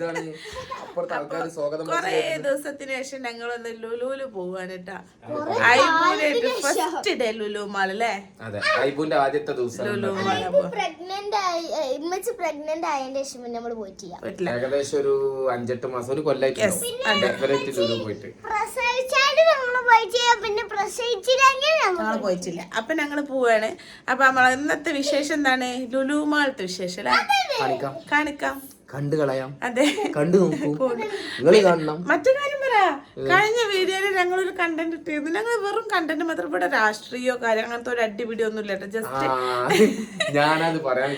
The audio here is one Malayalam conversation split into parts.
എന്താണ്? അപ്പുറത്തെ ആൾക്കാർ സ്വാഗതം കൊറേ ദിവസത്തിന് ശേഷം ഞങ്ങൾ ഒന്ന് ലുലുൽ പോവാണ് കേട്ടാ ഐബൂലായിട്ട് ഫസ്റ്റ് ഡേ ലുലു മാൾ അല്ലേ അതെ ഐബുന്റെ ആദ്യത്തെ ദിവസം ലുലു മാൾ പോ പ്രഗ്നന്റ് ആയി ഇമ്മച്ച് പ്രഗ്നന്റ് ആയതിന്റെ ശേഷം പിന്നെ നമ്മൾ പോയിട്ടില്ല. പറ്റില്ല ഏകദേശം ഒരു അഞ്ചെട്ട് മാസം ഒരു കൊല്ലായിട്ട് ഡെക്കറേറ്റ് ലുലു പോയിട്ട്. പ്രസവിച്ചാലും നമ്മൾ പോയിട്ടില്ല പിന്നെ പ്രസവിച്ചില്ലെങ്കിൽ ഞങ്ങൾ ഞങ്ങൾ പോയിട്ടില്ല. അപ്പൊ ഞങ്ങൾ പോവാണ്. അപ്പൊ നമ്മളെ ഇന്നത്തെ വിശേഷം എന്താണ്? ലുലു മാളത്തെ വിശേഷം അല്ലേ? കാണിക്കാം. കാണിക്കാം. കണ്ടു കളയാം. കണ്ടു നോക്കൂ. നിങ്ങൾ കാണണം. മറ്റു കാര്യം പറ കഴിഞ്ഞ വീഡിയോയിൽ ഒരു കണ്ടന്റ് ഇട്ടിരുന്നു. ഞങ്ങൾ വെറും കണ്ടന്റ് മാത്രം ഇവിടെ രാഷ്ട്രീയോ കാര്യം അങ്ങനത്തെ ഒരു അടിപിടി ഒന്നും ഇല്ല ജസ്റ്റ് ഞാനത് പറയാൻ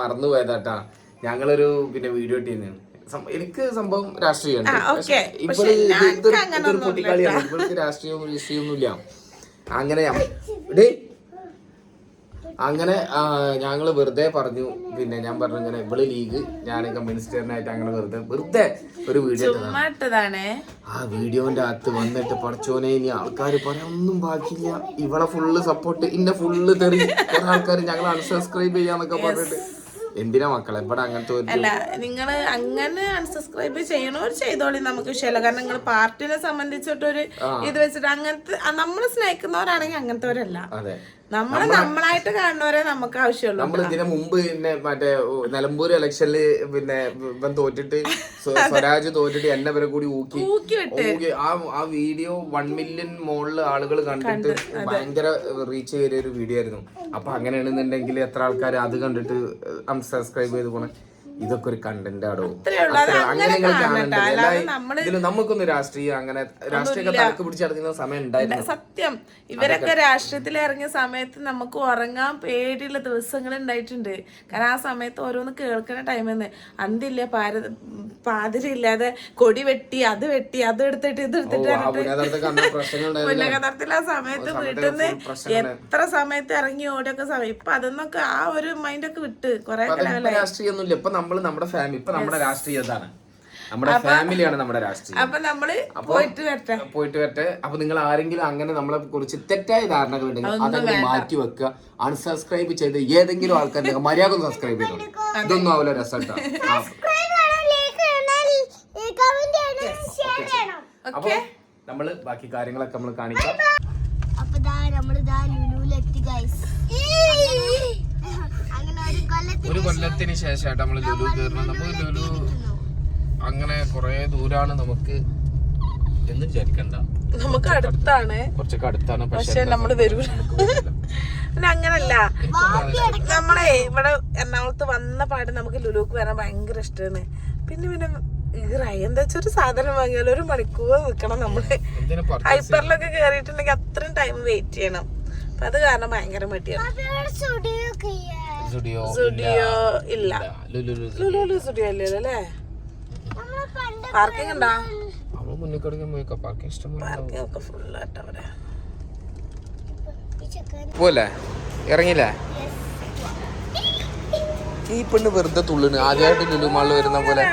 മറന്നു പോയതാട്ടാ ഞങ്ങളൊരു പിന്നെ വീഡിയോ ഇട്ടിരുന്നു. എനിക്ക് സംഭവം രാഷ്ട്രീയമാണ്. ഇവൾ രാഷ്ട്രീയവും വിഷയമൊന്നുമില്ല അങ്ങനെ ഡേ അങ്ങനെ ഞങ്ങൾ വെറുതെ പറഞ്ഞു പിന്നെ ഞാൻ പറഞ്ഞു ഇങ്ങനെ ഇവൾ ലീഗ് ഞാൻ കമ്മ്യൂണിസ്റ്ററിനായിട്ട് അങ്ങനെ വെറുതെ വെറുതെ ഒരു വീഡിയോ ആ വീഡിയോന്റെ അകത്ത് വന്നിട്ട് പഠിച്ചോനെ ഇനി ആൾക്കാർ പറയാൻ ഒന്നും ബാക്കിയില്ല. ഇവളെ ഫുള്ള് സപ്പോർട്ട് ഇന്നെ ഫുള്ള് തെറി. ആൾക്കാർ ഞങ്ങൾ അൺസബ്സ്ക്രൈബ് ചെയ്യാന്നൊക്കെ പറഞ്ഞിട്ട്. എന്തിനാ മക്കളെ? ഇവിടെ അങ്ങനത്തെ ഒരു അല്ല നിങ്ങൾ അങ്ങനെ അൺസബ്സ്ക്രൈബ് ചെയ്യണോ ചെയ്തോളി നമുക്ക് വിഷയമല്ല. കാരണം നിങ്ങൾ പാർട്ടിനെ സംബന്ധിച്ചിട്ടൊരു ഇത് വെച്ചിട്ട് അങ്ങനത്തെ നമ്മൾ സ്നേഹിക്കുന്നവരാണെങ്കിൽ അങ്ങനത്തെവരല്ല. അതെ. നമ്മൾ നമ്മളായിട്ട് കാണുന്നവരെ നമുക്ക് ആവശ്യമുള്ളൂ നമ്മൾ ഇതിനു മുമ്പ് പിന്നെ മറ്റേ നിലമ്പൂർ ഇലക്ഷനിൽ പിന്നെ ഇവൻ തോറ്റിട്ട് സ്വരാജ് തോറ്റിട്ട് എന്നെ വരെ കൂടി ഊക്കി. ഊക്കി ആ ആ വീഡിയോ വൺ മില്യൺ മുകളിൽ ആളുകൾ കണ്ടിട്ട് ഭയങ്കര റീച്ച് ചെയ്ത ഒരു വീഡിയോ ആയിരുന്നു. അപ്പൊ അങ്ങനെയാണെന്നുണ്ടെങ്കിൽ എത്ര ആൾക്കാർ അത് കണ്ടിട്ട് അൺസബ്സ്ക്രൈബ് ചെയ്ത് പോണേ? ഇതൊക്കെ ഒരു കണ്ടന്റ് ആടോ. അങ്ങനെ നമുക്കൊന്ന് രാഷ്ട്രീയം അങ്ങനെ രാഷ്ട്രീയ തലക്ക് പിടിച്ച് നടക്കുന്ന സമയം ഉണ്ടായിരുന്നു? സത്യം. ഇവരൊക്കെ രാഷ്ട്രീയത്തിൽ ഇറങ്ങിയ സമയത്ത് നമുക്ക് ഉറങ്ങാൻ പേടിയുള്ള ദിവസങ്ങൾ ഉണ്ടായിട്ടുണ്ട്. കാരണം ആ സമയത്ത് ഓരോന്ന് കേൾക്കുന്ന ടൈമെന്ന് അന്തില്ല പാര പാതിരില്ലാതെ കൊടി വെട്ടി അത് വെട്ടി അത് എടുത്തിട്ട് ഇത് എടുത്തിട്ട് പുന്നകതരത്തിൽ ആ സമയത്ത് വീട്ടിൽ നിന്ന് എത്ര സമയത്ത് ഇറങ്ങി ഓടിയൊക്കെ സമയം. ഇപ്പൊ അതൊന്നൊക്കെ ആ ഒരു മൈൻഡൊക്കെ വിട്ട് കൊറേ ഇപ്പൊ നമ്മൾ നമ്മുടെ ഫാമിലി ഇപ്പൊ നമ്മുടെ രാഷ്ട്രീയം ഇതാണ്. നമ്മുടെ ഫാമിലിയാണ് നമ്മുടെ രാഷ്ട്രീയം. അപ്പൊ നമ്മൾ പോയിട്ട് വരട്ടെ. പോയിട്ട് വരട്ടെ. അപ്പൊ നിങ്ങൾ ആരെങ്കിലും അങ്ങനെ നമ്മളെ കുറിച്ച് തെറ്റായ ധാരണകൾ ഉണ്ടെങ്കിൽ അതൊക്കെ മാറ്റി വെക്കുക? അൺസബ്സ്ക്രൈബ് ചെയ്ത് ഏതെങ്കിലും ആൾക്കാരുടെ മര്യാദ സബ്സ്ക്രൈബ് ചെയ്തു ഇതൊന്നും ആവില്ല രസട്ടോ കമന്റ് ചെയ്യണം ഷെയർ ചെയ്യണം അപ്പൊ നമ്മൾ ബാക്കി കാര്യങ്ങളൊക്കെ നമ്മൾ കാണിക്കാം. അപ്പൊ ദാ നമ്മൾ ഗൈസ് ഒരു കൊല്ലത്തിന് ശേഷമായിട്ട് നമ്മൾ ലുലു കയറണം. നമ്മൾ ലുലു അങ്ങനെ കുറെ ദൂരാണ് നമുക്ക് എന്ന് വിചാരിക്കണ്ട. നമുക്ക് അടുത്താണ്. കുറച്ചൊക്കെ അടുത്താണ് പക്ഷെ നമ്മൾ വരൂല. അങ്ങനല്ല. നമ്മളെ ഇവിടെ എറണാകുളത്ത് വന്ന പാട് നമുക്ക് ലുലുക്ക് വരാൻ ഭയങ്കര ഇഷ്ടമാണ് പിന്നെ പിന്നെ ഈറായി എന്താ വെച്ചാൽ ഒരു സാധനം വാങ്ങിയാൽ ഒരു മണിക്കൂർ നിൽക്കണം നമ്മൾ. ഹൈപ്പറിലൊക്കെ കയറിയിട്ടുണ്ടെങ്കിൽ അത്രയും ടൈം വെയിറ്റ് ചെയ്യണം. അപ്പൊ അത് കാരണം ഭയങ്കര മടിയാണ്. സ്റ്റുഡിയോ സ്റ്റുഡിയോ ഇല്ല. ലുലു ലുലു സ്റ്റുഡിയോ അല്ലേ പണ്ട് പാർക്കിംഗ് ഉണ്ടോ? നമ്മൾ മുന്നിൽ കിടക്കാൻ പോയി പാർക്കിംഗ് ഇഷ്ടം പാർക്കിംഗ് ഒക്കെ ഫുൾ ആയിട്ട് അവിടെ പോലെ ഇറങ്ങിയില്ലേ? ഈ പെണ്ണ് വെറുതെ തുള്ളിന് ആദ്യമായിട്ട് ലുലു മാളിൽ വരുന്ന പോലെ.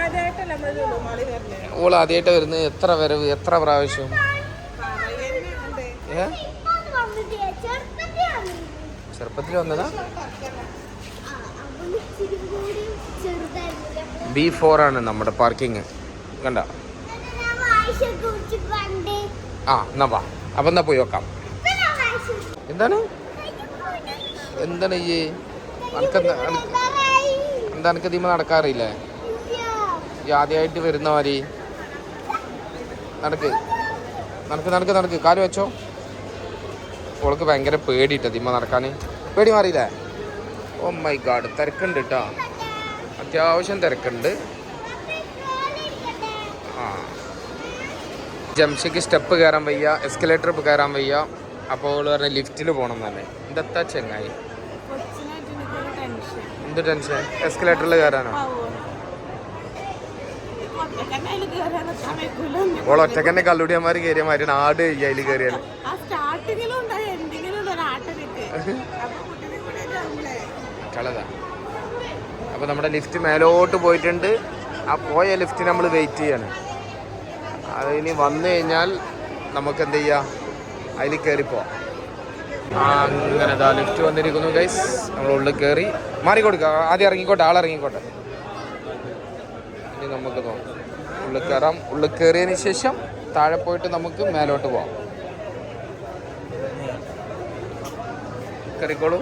ഓൾ ആദ്യമായിട്ട് വരുന്നത് എത്ര വരവ് എത്ര പ്രാവശ്യം? ചെറുപ്പത്തിൽ വന്നതാ ആ അവൾ ഇച്ചിരി കൂടി ചെറുതായിരുന്നു ബി ഫോർ ആണ് നമ്മുടെ പാർക്കിങ് കണ്ട? ആ എന്നാ വാ. അപ്പൊ എന്നാ പോയി വെക്കാം എന്താണ്? എന്താണ് ഈ അനക്കെന്താ അനക്ക് എന്താ അനക്ക് ഇതിമ നടക്കാറില്ലേ? ഈ ആദ്യമായിട്ട് വരുന്ന മാതിരി. നടക്ക്. നടക്ക് നടക്ക് നടക്ക്. കാൽ വെച്ചോ. ഓൾക്ക് ഭയങ്കര പേടിയിട്ട ദിമ്മ നടക്കാൻ പേടി മാറിയില്ലേ? ഓ മൈ ഗാഡ് തിരക്കുണ്ട് കേട്ടോ അത്യാവശ്യം തിരക്കുണ്ട്. ആ. ജംഷയ്ക്ക് സ്റ്റെപ്പ് കയറാൻ വയ്യ എസ്കലേറ്റർ കയറാൻ വയ്യ. അപ്പോൾ പറഞ്ഞ ലിഫ്റ്റിൽ പോകണം തന്നെ ഇതെത്താ ചെങ്ങായി? എന്ത് ടെൻഷൻ എസ്കലേറ്ററിൽ കയറാനോ? ഓൾ ഒറ്റക്കന്നെ കല്ലുടിയന്മാർ കയറിയ മാതിരി ആട് അതിൽ കയറിയാൽ ആ സ്റ്റാർട്ടിങ്ങിലും ഉണ്ടായി എന്തെങ്കിലും ഒരു ആട്ടനൊക്കെ അപ്പൊ കുട്ടിനെ കൂടെ ആവുമ്പളേ കളതാ അപ്പോൾ നമ്മുടെ ലിഫ്റ്റ് മേലോട്ട് പോയിട്ടുണ്ട്. ആ പോയ ലിഫ്റ്റ് നമ്മൾ വെയിറ്റ് ചെയ്യാണ്. അത് ഇനി വന്നു കഴിഞ്ഞാൽ നമുക്ക് എന്ത് ചെയ്യാം? അതിൽ കയറിപ്പോവാം അങ്ങനെ ദാ ലിഫ്റ്റ് വന്നിരിക്കുന്നു ഗൈസ് നമ്മൾ ഉള്ളിൽ കയറി മാറി കൊടുക്കുക ആദ്യം ഇറങ്ങിക്കോട്ടെ ആളിറങ്ങിക്കോട്ടെ ഇനി നമുക്ക് നോക്കാം. ഉള്ളിൽ കയറാം ഉള്ളിൽ കയറിയതിന് ശേഷം താഴെ പോയിട്ട് നമുക്ക് മേലോട്ട് പോവാം. കറിക്കോളൂ.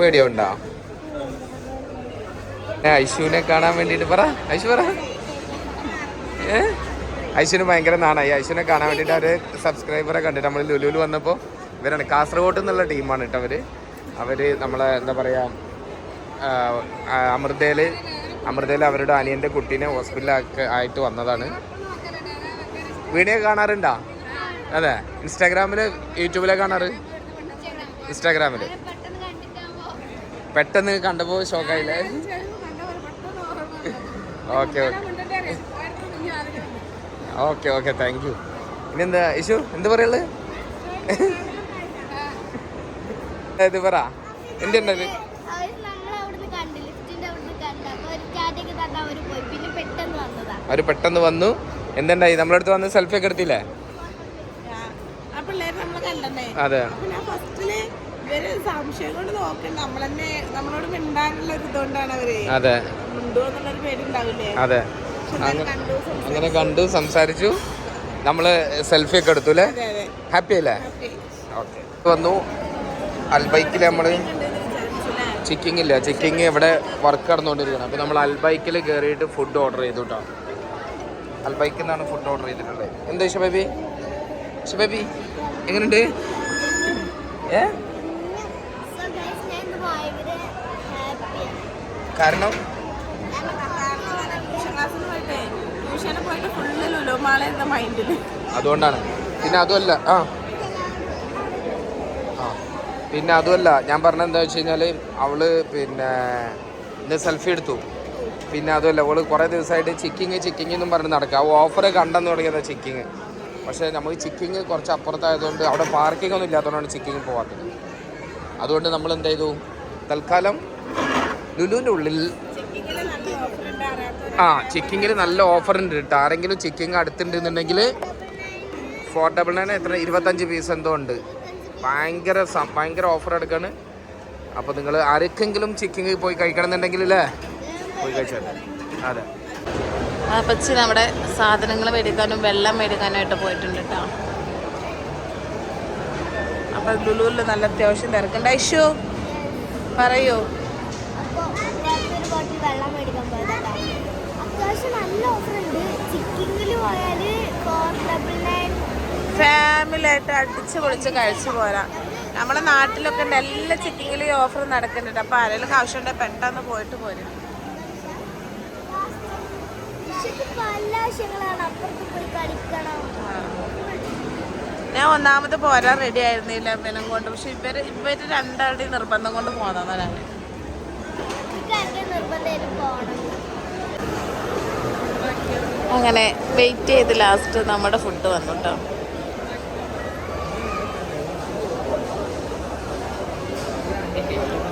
പേടിയുണ്ടോ ഐശുവിനെ കാണാൻ വേണ്ടിട്ട് പറ. ഐശു പറ. ഐശുവിന് ഭയങ്കര നാണായി. ഐശുവിനെ കാണാൻ വേണ്ടിട്ട് അവർ സബ്സ്ക്രൈബറെ കണ്ടിട്ട് നമ്മൾ ലുലുവിൽ വന്നപ്പോൾ ഇവരാണ് കാസർഗോഡ് എന്നുള്ള ടീമാണ് കേട്ടോ അവർ. അവർ നമ്മളെ എന്താ പറയാ അമൃതയിൽ അമൃതയിൽ അവരുടെ അനിയന്റെ കുട്ടീനെ ഹോസ്പിറ്റലിൽ ആയിട്ട് വന്നതാണ്. വീഡിയോ കാണാറുണ്ടോ? അതെ. ഇൻസ്റ്റാഗ്രാമിൽ യൂട്യൂബിലെ കാണാറ്? ഇൻസ്റ്റാഗ്രാമിൽ. പെട്ടെന്ന് കണ്ടപ്പോൾ ഷോക്കായില്ലേ? Okay okay. Okay okay thank you ഇനി എന്താ ഇഷു എന്ത് പറയുള്ളത് ഇത്? പറ എന്തുണ്ടത് അവർ നമ്മളെ പെട്ടെന്ന് വന്നു. എന്തുണ്ടായി? നമ്മളടുത്ത് വന്ന് സെൽഫി ഒക്കെ എടുത്തില്ലേ? നമ്മളെ അതെ. ഇവർ സംശയം കൊണ്ട് നോക്കണ്ട നമ്മളെന്നെ നമ്മളോട് മിണ്ടാനുള്ള ഒരു ഇതുകൊണ്ടാണ് അവർ. അതെ. മിണ്ടോ എന്നുള്ളൊരു പേടിണ്ടാവില്ലേ അതെ. അങ്ങനെ കണ്ടു സംസാരിച്ചു. നമ്മൾ സെൽഫി ഒക്കെ എടുത്തു അല്ലേ? ഹാപ്പി അല്ലേ. ഓക്കെ വന്നു. അൽബൈക്കിൽ നമ്മൾ? ചിക്കിങ് ഇല്ല. ചിക്കിങ് ഇവിടെ വർക്ക് നടന്നുകൊണ്ടിരിക്കണം അപ്പോൾ നമ്മൾ അൽബൈക്കിൽ കയറിയിട്ട് ഫുഡ് ഓർഡർ ചെയ്തു കേട്ടോ അൽബൈക്കിൽ നിന്നാണ് ഫുഡ് ഓർഡർ ചെയ്തിട്ടുള്ളത്. എന്താ ഷബേബി ഷബേബി എങ്ങനെയുണ്ട് ഏ സോ ഗൈസ് ഞാൻ ഇന്ന് ഭയങ്കര ഹാപ്പിയാണ് കാരണം കാരണം ഞാൻ ട്യൂഷൻ ക്ലാസ്സിന് പോയിട്ടേ ട്യൂഷന് പോയിട്ട് ഫുള്ള് ലുലുമാള എന്ന മൈൻഡിൽ അതുകൊണ്ടാണ്. പിന്നെ അതുമല്ല ആ. ആ. പിന്നെ അതുമല്ല ഞാൻ പറഞ്ഞ എന്താ വെച്ച് കഴിഞ്ഞാൽ അവൾ പിന്നെ ഇന്ന് സെൽഫി എടുത്തു. പിന്നെ അതുമല്ല അവൾ കുറേ ദിവസമായിട്ട് ചിക്കിങ് ചിക്കിങ് എന്നും പറഞ്ഞ് നടക്കുക. ആ ഓഫർ കണ്ടെന്ന് തുടങ്ങിയതാ ചിക്കിങ് പക്ഷേ നമുക്ക് ചിക്കിങ് കുറച്ച് അപ്പുറത്തായതുകൊണ്ട് അവിടെ പാർക്കിംഗ് ഒന്നും ഇല്ലാത്തതുകൊണ്ടാണ് ചിക്കിങ് പോകാത്തത് അതുകൊണ്ട് നമ്മൾ എന്ത് ചെയ്തു? തൽക്കാലം ലുലുവിന്റെ ഉള്ളിൽ ആ ചിക്കിങ്ങിൽ നല്ല ഓഫർ ഉണ്ട് കേട്ടോ. ആരെങ്കിലും ചിക്കിങ് അടുത്തുണ്ടെന്നുണ്ടെങ്കിൽ ഫോർ ഡബിൾ നയൻ എത്ര? ഇരുപത്തഞ്ച് പീസ് എന്തോ ഉണ്ട്. ഭയങ്കര ഭയങ്കര ഓഫർ എടുക്കാണ്. അപ്പോൾ നിങ്ങൾ ആർക്കെങ്കിലും ചിക്കിങ് പോയി കഴിക്കണം എന്നുണ്ടെങ്കിൽ അല്ലേ? പോയി കഴിച്ചാൽ അതെ. അപ്പച്ചി നമ്മുടെ സാധനങ്ങൾ മേടിക്കാനും വെള്ളം മേടിക്കാനായിട്ട് പോയിട്ടുണ്ട് കേട്ടോ. അപ്പം ലുലുവിൽ നല്ല അത്യാവശ്യം തിരക്കുണ്ട്. ഐഷു പറയൂ. ബോട്ടിൽ വെള്ളം മേടിക്കാൻ പോയതാ അത്യാവശ്യം നല്ല ഓഫർ ഉണ്ട് ചിക്കിങ്ങിൽ പോയാൽ ഫോർ ഡബിൾ നയൻ ഫാമിലിയായിട്ട് അടിച്ച് പൊളിച്ച് കഴിച്ചു പോരാം. നമ്മുടെ നാട്ടിലൊക്കെ ഉണ്ട്. എല്ലാ ചിക്കിങ്ങിലും ഈ ഓഫർ നടക്കുന്നുണ്ട്. അപ്പൊ ആരെങ്കിലും ആവശ്യമുണ്ടെങ്കിൽ പെട്ടെന്ന് പോയിട്ട് പോരും. ഞാൻ ഒന്നാമത് പോരാൻ റെഡി ആയിരുന്നില്ല ഇവനും കൊണ്ട്. പക്ഷെ ഇവർ ഇവർ രണ്ടാളുടെ നിർബന്ധം കൊണ്ട് പോന്നതാണ് അങ്ങനെ വെയിറ്റ് ചെയ്ത് ലാസ്റ്റ് നമ്മുടെ ഫുഡ് വന്നു കേട്ടോ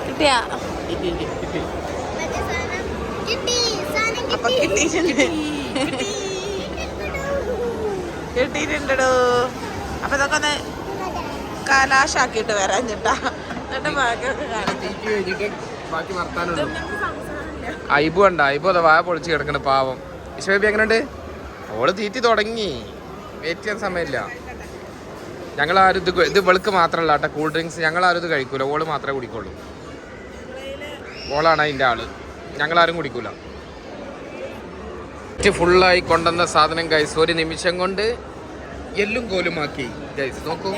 കിട്ടിയാ അപ്പൊ കിട്ടി. കിട്ടിയിട്ടുണ്ട് കിട്ടിയിട്ടുണ്ടോ അപ്പൊ ഇതൊക്കെ ഒന്ന് കലാശാക്കിയിട്ട് വരാഞ്ഞിട്ടാ ചേട്ടാ. എന്നിട്ട് ബാക്കിയൊക്കെ കാണിച്ചു ഐബു ഉണ്ട് ഐബു അതാ വായ പൊളിച്ച് കിടക്കണ പാവം. ഇഷ്ടി എങ്ങനെയുണ്ട് ഓൾ തീറ്റി തുടങ്ങി. വെയിറ്റ് ചെയ്യാൻ സമയമില്ല. ഞങ്ങൾ ആരും ഇത് ഇത് വെളുക്ക് മാത്രമല്ല കേട്ടോ കൂൾ ഡ്രിങ്ക്സ് ഞങ്ങൾ ആരും ഇത് കഴിക്കൂല. ഓൾ മാത്രമേ കുടിക്കുള്ളൂ. ഓളാണ് അതിന്റെ ആൾ. ഞങ്ങളാരും ആരും കുടിക്കൂല ഫുള്ളായി കൊണ്ടുവന്ന സാധനം ഗൈസ് ഒരു നിമിഷം കൊണ്ട് എല്ലും കോലുമാക്കി. ഗൈസ് നോക്കൂ.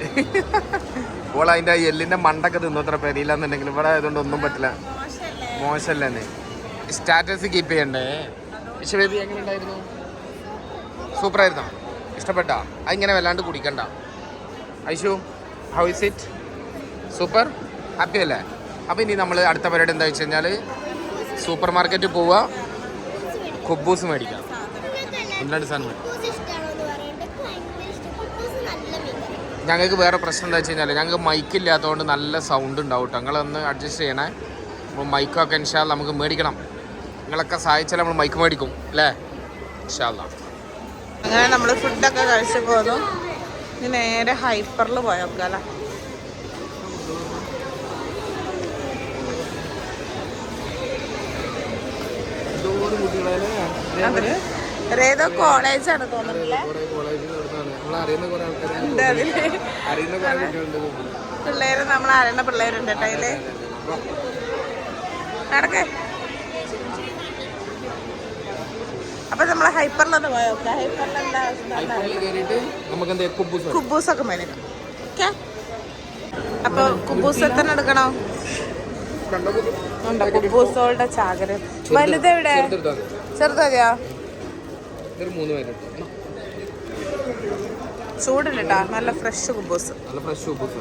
ഇതൊക്കെ അതിന്റെ എല്ലിന്റെ അതിന്റെ എല്ലിന്റെ മണ്ടൊക്കെ തിന്നത്ര പെരിയില്ലെന്നുണ്ടെങ്കിൽ ഇവിടെ ആയതുകൊണ്ട് ഒന്നും പറ്റില്ല. മോശമല്ലേ സ്റ്റാറ്റസ് കീപ്പ് ചെയ്യണ്ടേ? ബേബി എങ്ങനെ ഉണ്ടായിരുന്നു സൂപ്പർ ആയിരുന്നോ ഇഷ്ടപ്പെട്ടാ അതിങ്ങനെ വല്ലാണ്ട് കുടിക്കണ്ട. Aishu how is it super? Happy അല്ലേ? അപ്പോൾ ഇനി നമ്മൾ അടുത്ത പരിപാടി എന്താ വെച്ച് കഴിഞ്ഞാൽ സൂപ്പർ മാർക്കറ്റിൽ പോവുക കുബൂസ് മേടിക്കാം. ഒന്ന് രണ്ട് സാധനം ഞങ്ങൾക്ക് വേറെ പ്രശ്നം എന്താ വെച്ച് കഴിഞ്ഞാൽ ഞങ്ങൾക്ക് മൈക്ക് ഇല്ലാത്തതുകൊണ്ട് നല്ല സൗണ്ട് ഉണ്ടാവും കേട്ടോ നിങ്ങളൊന്ന് അഡ്ജസ്റ്റ് ചെയ്യണേ. അപ്പോൾ മൈക്കൊക്കെ ഇൻഷാ നമുക്ക് മേടിക്കണം. നിങ്ങളൊക്കെ സഹായിച്ചാൽ നമ്മൾ മൈക്ക് മേടിക്കും അല്ലേ? ഇൻഷാല്ല അങ്ങനെ നമ്മൾ ഫുഡൊക്കെ കഴിച്ച് പോന്നു. ഇനി നേരെ ഹൈപ്പറിൽ പോയോക്കല്ല ഏതോ കോളേജാണ് തോന്നുന്നില്ലേ പിള്ളേര് നമ്മൾ അറിയുന്ന പിള്ളേരുണ്ട് കേട്ടോ അതിൽ. നടക്കേ. അപ്പൊ നമ്മൾ ഹൈപ്പറിലൊന്ന് ഹൈപ്പറിൽ എന്താ അവസ്ഥ? കുബൂസൊക്കെ മേടിക്കാം ഓക്കെ? അപ്പൊ കുബൂസ് എത്ര എടുക്കണോ ഉണ്ടോ കുബൂസോളുടെ ചാകര. വലുതെവിടെ? ചെറുതോ ചെറുതതെയോ മൂന്ന് ചൂടില്ലട്ടാ നല്ല ഫ്രഷ് കുബൂസ്. നല്ല ഫ്രഷ് കുബൂസ്.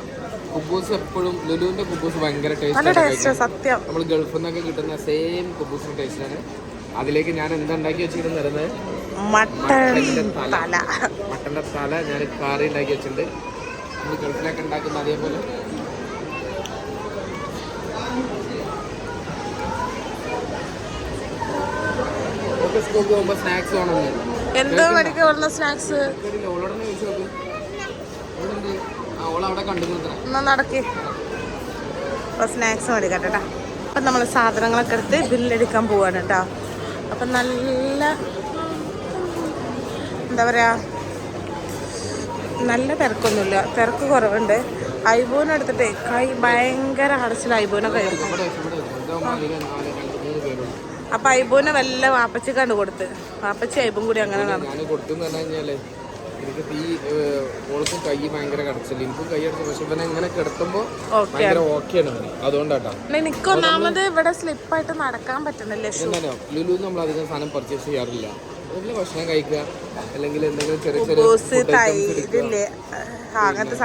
കുബൂസ് എപ്പോഴും ലുലുവിന്റെ കുബൂസ് ഭയങ്കര നല്ല ടേസ്റ്റ് സത്യം. നമ്മൾ ഗൾഫിൽ നിന്നൊക്കെ കിട്ടുന്ന സെയിം കുബൂസിന്റെ ടേസ്റ്റാണ് അതിലേക്ക് ഞാൻ എന്താ ഉണ്ടാക്കി വെച്ചിരുന്നത് തല. മട്ടന്റെ തല ഞാൻ കറി ഉണ്ടാക്കി വെച്ചിട്ടുണ്ട്. നമ്മൾ ഗൾഫിലൊക്കെ ഉണ്ടാക്കുന്ന അതേപോലെ. സ്കൂൾക്ക് പോകുമ്പോൾ സ്നാക്സ് വേണമെന്ന് എന്തോ മണിക്ക് ഉള്ള സ്നാക്സ് എന്നാ നടക്കി. അപ്പൊ സ്നാക്സ് മേടിക്കട്ടെ കേട്ടോ. അപ്പൊ നമ്മൾ സാധനങ്ങളൊക്കെ എടുത്ത് ബില്ലെടുക്കാൻ പോവാണ് കേട്ടോ. അപ്പൊ നല്ല എന്താ പറയാ നല്ല തിരക്കൊന്നുമില്ല. തിരക്ക് കുറവുണ്ട്. ഐബൂനെ എടുത്തിട്ട് കൈ ഭയങ്കര അടച്ചിൽ ഐബൂനെ അപ്പൊ ഐബുവിനെ വല്ല വാപ്പച്ചി കണ്ടു കൊടുത്ത്. വാപ്പച്ചി ഐബും കൂടി അങ്ങനെ നടന്നു. പറഞ്ഞു കഴിഞ്ഞാൽ എനിക്ക് തീ ഏഹ്, ഓൾക്കും കൈ ഭയങ്കര കടച്ചില്ല എനിക്കും കൈ അടച്ചു പക്ഷെ ഇവനെ ഇങ്ങനെ കിടത്തുമ്പോ ഓക്കെ. ഭയങ്കര ഓക്കെയാണ് അവന് അതുകൊണ്ടാട്ടോ. എനിക്ക് ഒന്നാമത് ഇവിടെ സ്ലിപ്പായിട്ട് നടക്കാൻ പറ്റുന്നില്ല ലുലു നമ്മൾ അധികം സാധനം പർച്ചേസ് ചെയ്യാറില്ല. അതിൽ ഭക്ഷണം കഴിക്കുക. അല്ലെങ്കിൽ എന്തെങ്കിലും ചെറിയ അങ്ങനത്തെ.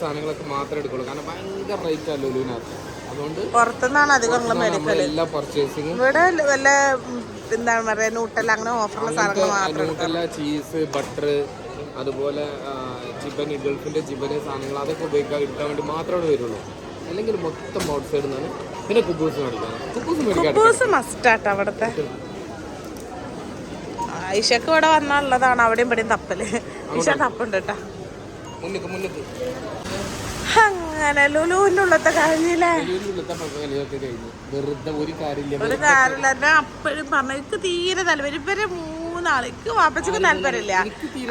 സാധനങ്ങളൊക്കെ മാത്രമേ എടുക്കുള്ളൂ. കാരണം ഭയങ്കര റേറ്റ് ആ ലുലുവിനകത്ത്. പുറത്തുനിന്നാണ് അധികം മേടിക്കൽ ഇവിടെ വല്ല എന്താണ് പറയാ നൂട്ടല്ല അങ്ങനെ ഓഫറുള്ള സാധനങ്ങൾ മാത്രം ചീസ് ബട്ടർ അതുപോലെ ചിപ്പൻ ഗൾഫിന്റെ ചിപ്പന് സാധനങ്ങൾ അതൊക്കെ ഉപയോഗിക്കാൻ എടുക്കാൻ വേണ്ടി മാത്രമേ വരുള്ളൂ. അല്ലെങ്കിൽ മൊത്തം ഔട്ട് സൈഡിൽ നിന്നാണ്. പിന്നെ കുബൂസ് കുബൂസ് മസ്റ്റാട്ടോ അവിടുത്തെ. ഐഷക്ക് ഇവിടെ വന്നാലുള്ളതാണ് അവിടെയും ഇവിടെയും തപ്പൽ. ഐഷ തപ്പുണ്ട് കേട്ടോ. മുന്നിക്ക് അങ്ങനെ ലുലുവിന്റെ ഉള്ളത്തെ കഴിഞ്ഞില്ലേ ഒരു കാര്യമില്ല എന്നെ അപ്പോഴും പറഞ്ഞു എനിക്ക് തീരെ താല്പര്യം ഇവർ മൂന്നാൾ. എനിക്ക് വാപ്പച്ചിക്ക് താല്പര്യമില്ല.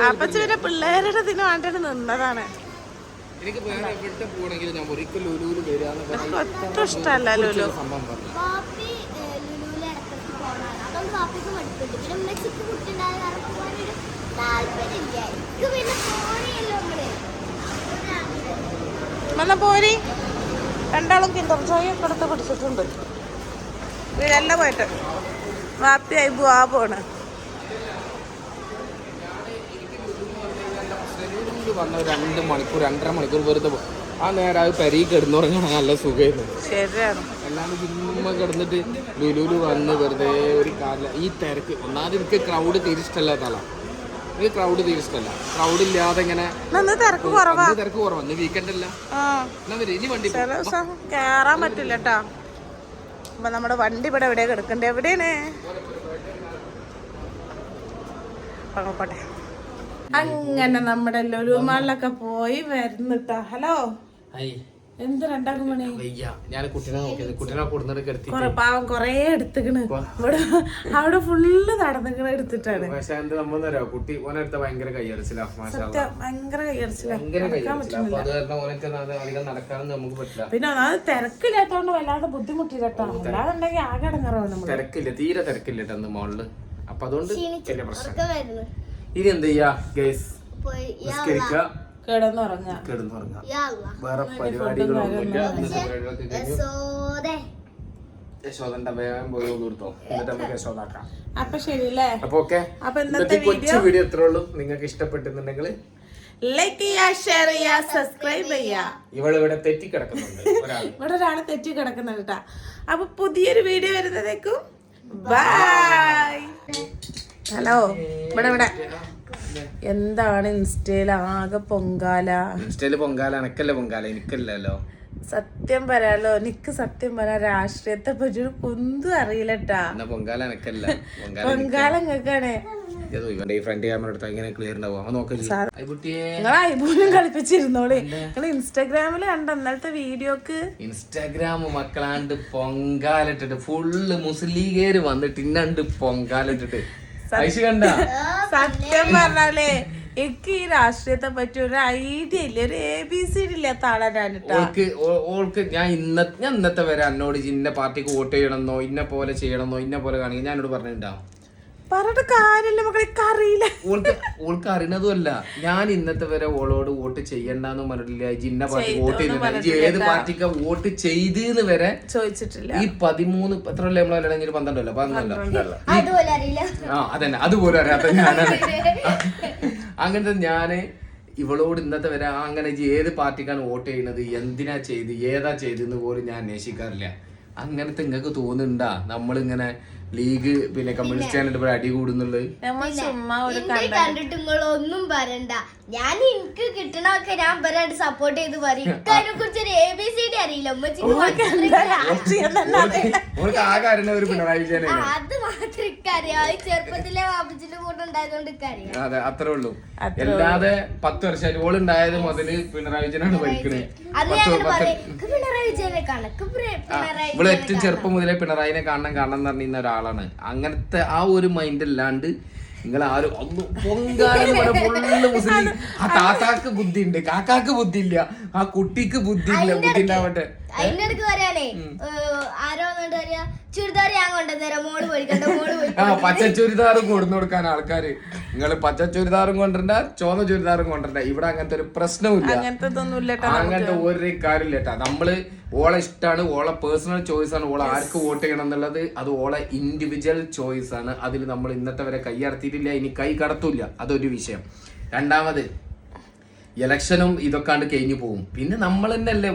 വാപ്പച്ചി പിന്നെ പിള്ളേരുടെ ഇതിന് വേണ്ടിയിട്ട് നിന്നതാണ്. എനിക്ക് ഒട്ടും ഇഷ്ടമല്ല ലുലു. സംഭവം പറഞ്ഞു വാപ്പി ലുലുവിൽ ഇടയ്ക്കിടയ്ക്ക് പോകണതാണ് അതുകൊണ്ട് വാപ്പിക്ക് മടുപ്പുണ്ട് പിന്നെ ഉമ്മച്ചിക്ക് കുട്ടിണ്ടായ കാരണം പോകാനൊരു താല്പര്യമില്ല എന്നാ പോരി? രണ്ടാളും കിണ്ടർ ജോയി ഒക്കെ എടുത്ത് പിടിച്ചിട്ടുണ്ട്. ഇവരെല്ലാം പോയിട്ട് വാപ്പി അയിബു ആ പോണ്. വന്ന രണ്ട് മണിക്കൂർ രണ്ടര മണിക്കൂർ വെറുതെ ആ നേരം അത് പെരീ കിടന്നുറങ്ങണം നല്ല സുഖമായിരുന്നു അല്ലാണ്ട് ചുമ്മാ കിടന്നിട്ട് ലുലുലു വന്ന് വെറുതെ ഒരു കാല ഈ തിരക്ക്. ഒന്നാമത് എനിക്ക് ക്രൗഡ് തീരെ ഇഷ്ടമല്ലാത്ത ആളാണ് എനിക്ക് ക്രൗഡ് തീരെ ഇഷ്ടമല്ല ക്രൗഡ് ഇല്ലാതെ ഇങ്ങനെ ഇന്ന് തിരക്ക് കുറവാ? തിരക്ക് കുറവാണ് വീക്കെൻഡ് അല്ല. ഇനി വണ്ടി ചില ദിവസം കേറാൻ പറ്റില്ല കേട്ടാ അപ്പൊ നമ്മുടെ വണ്ടി ഇവിടെ എവിടെയാ കിടക്കണ്ടേ? എവിടെയാണ്? പോട്ടെ. അങ്ങനെ നമ്മുടെ ലുലുമാളിലൊക്കെ പോയി വരുന്നിട്ടാ ഹലോ? എന്ത് രണ്ടാക്കും മണി ഞാൻ കുട്ടീനെ നോക്കിയത്. കുട്ടീനെ കൊടുന്നിട്ട് കിടത്തി കൊറേ പാവം കൊറേ എടുത്തിക്കണ്. ഇവിടെ അവിടെ ഫുള്ള് നടന്നിക്കണ എടുത്തിട്ടാണ്. പക്ഷെ എന്ത് സംഭവം കുട്ടി ഓനെടുത്ത ഭയങ്കര കൈയടിച്ചില്ല സത്യം ഭയങ്കര അത് അത് പറ്റില്ല. പിന്നെ ഒന്നാമത് തിരക്കില്ലാത്തോണ്ട് വല്ലാണ്ട് ബുദ്ധിമുട്ടില്ലട്ടോ അല്ലാതുണ്ടെങ്കിൽ ആകെ അടങ്ങാറാവും നമ്മൾ. തിരക്കില്ല. തീരെ തിരക്കില്ല കേട്ടോ മോളിൽ. അപ്പൊ അതുകൊണ്ട് പ്രശ്നം. ഇനി എന്ത് ചെയ്യാ ഗൈസ്? പോയി നിസ്കരിക്കുക കിടന്നുറങ്ങാം. വേറെ പരിപാടികളൊന്നുമില്ല ഇന്നത്തെ പരിപാടികളൊക്കെ കഴിഞ്ഞു യശോദേ. യശോദന്റെ വേഗം പോയി കൊടുത്തോ എന്നിട്ട് നമുക്ക് യശോദാക്കാം. അപ്പൊ ശരിയല്ലേ? അപ്പൊ ഓക്കെ. അപ്പൊ ഇന്നത്തെ ഇന്നത്തെ കൊച്ചു വീഡിയോ എത്ര ഉള്ളൂ. നിങ്ങൾക്ക് ഇഷ്ടപ്പെട്ടിട്ടുണ്ടെങ്കിൽ ലൈക്ക് ചെയ്യാ ഷെയർ ചെയ്യാ സബ്സ്ക്രൈബ് ചെയ്യാ. ഇവൾ ഇവിടെ തെറ്റി കിടക്കുന്നുണ്ട്. ഇവിടെ ഒരാൾ തെറ്റി കിടക്കുന്നുണ്ട് കേട്ടാ അപ്പൊ പുതിയൊരു വീഡിയോ വരുന്നതേക്കും. ബൈ ഹലോ ഇവിടെ ഇവിടെ. എന്താണ് ഇൻസ്റ്റയിൽ ആകെ പൊങ്കാല? ഇൻസ്റ്റയിൽ പൊങ്കാല എനക്കല്ലേ പൊങ്കാല? എനിക്കല്ലല്ലോ. സത്യം പറയാലോ എനിക്ക് സത്യം പറയാ രാഷ്ട്രീയത്തെ പറ്റി ഒരു കുന്തും അറിയില്ലട്ടാ. പൊങ്കാല എനക്കല്ല പൊങ്കാല നിങ്ങൾക്കാണ് ഫ്രണ്ട് ക്യാമറ എടുത്താൽ ഇങ്ങനെ ക്ലിയർ ഉണ്ടാവും. നിങ്ങൾ ഐബൂലും കളിപ്പിച്ചിരുന്നോളെ. നിങ്ങൾ ഇൻസ്റ്റാഗ്രാമിൽ കണ്ട ഇന്നലത്തെ വീഡിയോക്ക്. ഇൻസ്റ്റാഗ്രാം മക്കളാണ്ട് പൊങ്കാലിട്ടിട്ട് ഫുള്ള് മുസ്ലിം ലീഗേര് വന്നിട്ട് ഇന്നണ്ട് പൊങ്കാലിട്ടിട്ട് സത്യം പറഞ്ഞാലേ എനിക്ക് ഈ രാഷ്ട്രീയത്തെ പറ്റി ഒരു ഐഡിയ ഇല്ല. ഒരു എ ബി സി ഡി ഇല്ലാത്ത ആളാണ് ഓൾക്ക് ഓൾക്ക് ഞാൻ ഇന്ന ഞാൻ ഇന്നത്തെ വരെ എന്നോട് ഇന്ന പാർട്ടിക്ക് വോട്ട് ചെയ്യണമെന്നോ ഇന്ന പോലെ ചെയ്യണമെന്നോ ഇന്ന പോലെ കാണിക്കുക ഞാനോട് പറഞ്ഞിട്ടുണ്ടാവും. പറഞ്ഞിട്ട് കാര്യമില്ല മക്കളെ ഓൾക്ക് ഓൾക്ക് അറിയണതുമല്ല. ഞാൻ ഇന്നത്തെ വരെ ഓളോട് വോട്ട് ചെയ്യണ്ടെന്ന് പറഞ്ഞിട്ടില്ല. ജിന്ന പാർട്ടി വോട്ട് ചെയ്തിട്ടില്ല. ഏത് പാർട്ടിക്ക് വോട്ട് ചെയ്തെന്ന് വരെ ചോദിച്ചിട്ടില്ല. ഈ പതിമൂന്ന് എത്ര അല്ലേ നമ്മളെ അല്ലെങ്കിൽ പന്ത്രണ്ടല്ലോ? പന്ത്രണ്ടല്ലോ? അതുപോലെ അറിയില്ല. ആ അതന്നെ. അതുപോലെ അറിയാത്ത ഞാനാണ്. അങ്ങനത്തെ ഞാൻ ഇവളോട് ഇന്നത്തെ വരെ അങ്ങനെ ഏത് പാർട്ടിക്കാണ് വോട്ട് ചെയ്യുന്നത് എന്തിനാ ചെയ്ത്? ഏതാ ചെയ്തെന്ന് പോലും ഞാൻ അന്വേഷിക്കാറില്ല. അങ്ങനത്തെ നിങ്ങൾക്ക് തോന്നുന്നുണ്ടാ? നമ്മളിങ്ങനെ ലീഗ് പിന്നെ കമ്മ്യൂണിസ്റ്റ് പേര് അടി കൂടുന്നുള്ളത്. നമ്മൾ ചുമ്മാ ഒരു കണ്ടിട്ട് നിങ്ങളൊന്നും പറയണ്ട. ഞാൻ എനിക്ക് കിട്ടണൊക്കെ ഞാൻ പറയാണ്ട് സപ്പോർട്ട് ചെയ്ത് പറയും. അതിനെ കുറിച്ച് ഒരു എ ബി സി ഡി അറിയില്ല. ഉമ്മച്ചിക്ക് മാത്രം രാഷ്ട്രീയം തന്നെ അറിയില്ല. ഓൾക്ക് ആകെ അറിയുന്ന ഒരു പിണറായി വിജയനെ ആ, അത് മാത്രം ഇക്കറിയാം ഈ ചെറുപ്പത്തിലെ വാപ്പച്ചിന്റെ കൂടെ ഉണ്ടായതുകൊണ്ട് ഇക്കറിയാം അതെ അത്രേ ഉള്ളൂ. അല്ലാതെ പത്ത് വർഷമായിട്ട് ഓളുണ്ടായത് മുതൽ പിണറായി വിജയനാണ് ഭരിക്കണത് അത് ഞാൻ അങ്ങനെ പറയും "ഇക്ക് പിണറായി വിജയനെ കണക്ക് പിണറായി ഇവൾ ഏറ്റവും ചെറുപ്പം മുതലേ പിണറായിനെ കാണണം കാണണം എന്ന് പറഞ്ഞിരുന്ന ഒരാളാണ്. അങ്ങനത്തെ ആ ഒരു മൈൻഡ് അല്ലാണ്ട് നിങ്ങൾ ആരും ഒന്ന് പൊങ്കാലെന്ന് പറഞ്ഞ ഫുള്ള് മുസ്ലിം. ആ താത്താക്ക് ബുദ്ധി ഉണ്ട് കാക്കാക്ക് ബുദ്ധി ഇല്ല ആ കുട്ടിക്ക് ബുദ്ധി ഇല്ല ബുദ്ധി ഉണ്ടാവട്ടെ അതിന്റെ അടുക്ക് പറയാനേ ആരോ വന്നിട്ട് പറയാ ചുരിദാർ ഞാൻ കൊണ്ടുവന്നേരാം മോൾ പോയിക്കണ്ട മോൾ പോയി ആ പച്ച ചുരിദാറും കൊടുന്നു കൊടുക്കാൻ ആൾക്കാര്. നിങ്ങൾ പച്ച ചുരിദാറും കൊണ്ടുവരണ്ട ചോന്ന ചുരിദാറും കൊണ്ടുവരണ്ട. ഇവിടെ അങ്ങനത്തെ ഒരു പ്രശ്നമില്ല അങ്ങനത്തെ ഇല്ല അങ്ങനത്തെ ഒരു കാര്യമില്ല കേട്ടാ. നമ്മൾ ഓളെ ഇഷ്ടമാണ് ഓളെ പേഴ്സണൽ ചോയ്സ് ആണ് ഓളെ ആർക്ക് വോട്ട് ചെയ്യണം എന്നുള്ളത് അത് ഓളെ ഇൻഡിവിജ്വൽ ചോയ്സ് ആണ്. അതിൽ നമ്മൾ ഇന്നത്തെ വരെ കൈ അടത്തിയിട്ടില്ല ഇനി കൈ കടത്തൂല്ല. അതൊരു വിഷയം. രണ്ടാമത് ഇലക്ഷനും ഇതൊക്കെ കഴിഞ്ഞു പോകും പിന്നെ നമ്മൾ തന്നെയല്ലേ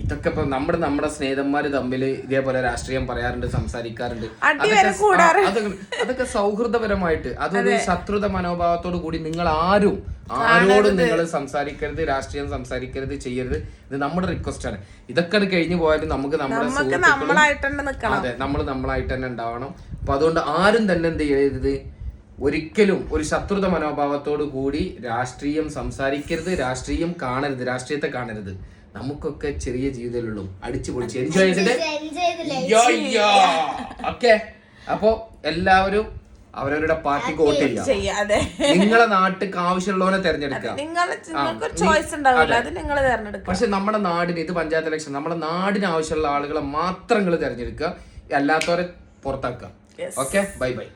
ഇതൊക്കെ ഇപ്പൊ നമ്മുടെ നമ്മുടെ സ്നേഹിതന്മാര് തമ്മിൽ ഇതേപോലെ രാഷ്ട്രീയം പറയാറുണ്ട് സംസാരിക്കാറുണ്ട്. അതൊക്കെ അതൊക്കെ സൗഹൃദപരമായിട്ട് അതൊരു ശത്രുത മനോഭാവത്തോടു കൂടി നിങ്ങൾ ആരും ആരോടും നിങ്ങൾ സംസാരിക്കരുത് രാഷ്ട്രീയം സംസാരിക്കരുത് ചെയ്യരുത്. ഇത് നമ്മുടെ റിക്വസ്റ്റ് ആണ്. ഇതൊക്കെ കഴിഞ്ഞു പോയാലും നമുക്ക് നമ്മുടെ അതെ നമ്മൾ നമ്മളായിട്ട് തന്നെ ഉണ്ടാവണം. അപ്പൊ അതുകൊണ്ട് ആരും തന്നെ എന്ത് ചെയ്യരുത്. ഒരിക്കലും ഒരു ശത്രുത മനോഭാവത്തോടു കൂടി രാഷ്ട്രീയം സംസാരിക്കരുത് രാഷ്ട്രീയം കാണരുത് രാഷ്ട്രീയത്തെ കാണരുത്. നമുക്കൊക്കെ ചെറിയ ജീവിതമുള്ളൂ അടിച്ചു പൊളിച്ച് എൻജോയ് ചെയ്തിട്ട് ഓക്കെ. അപ്പോ എല്ലാവരും അവരവരുടെ പാർട്ടി വോട്ട് ചെയ്യാം. ചെയ്യാതെ നിങ്ങളെ നാട്ടിക്ക് ആവശ്യമുള്ളവനെ തിരഞ്ഞെടുക്കുക. പക്ഷെ നമ്മുടെ നാടിന് ഇത് പഞ്ചായത്ത് ഇലക്ഷൻ നമ്മുടെ നാടിന് ആവശ്യമുള്ള ആളുകളെ മാത്രം നിങ്ങൾ തെരഞ്ഞെടുക്കുക. അല്ലാത്തവരെ പുറത്താക്കുക. ഓക്കെ? Bye bye.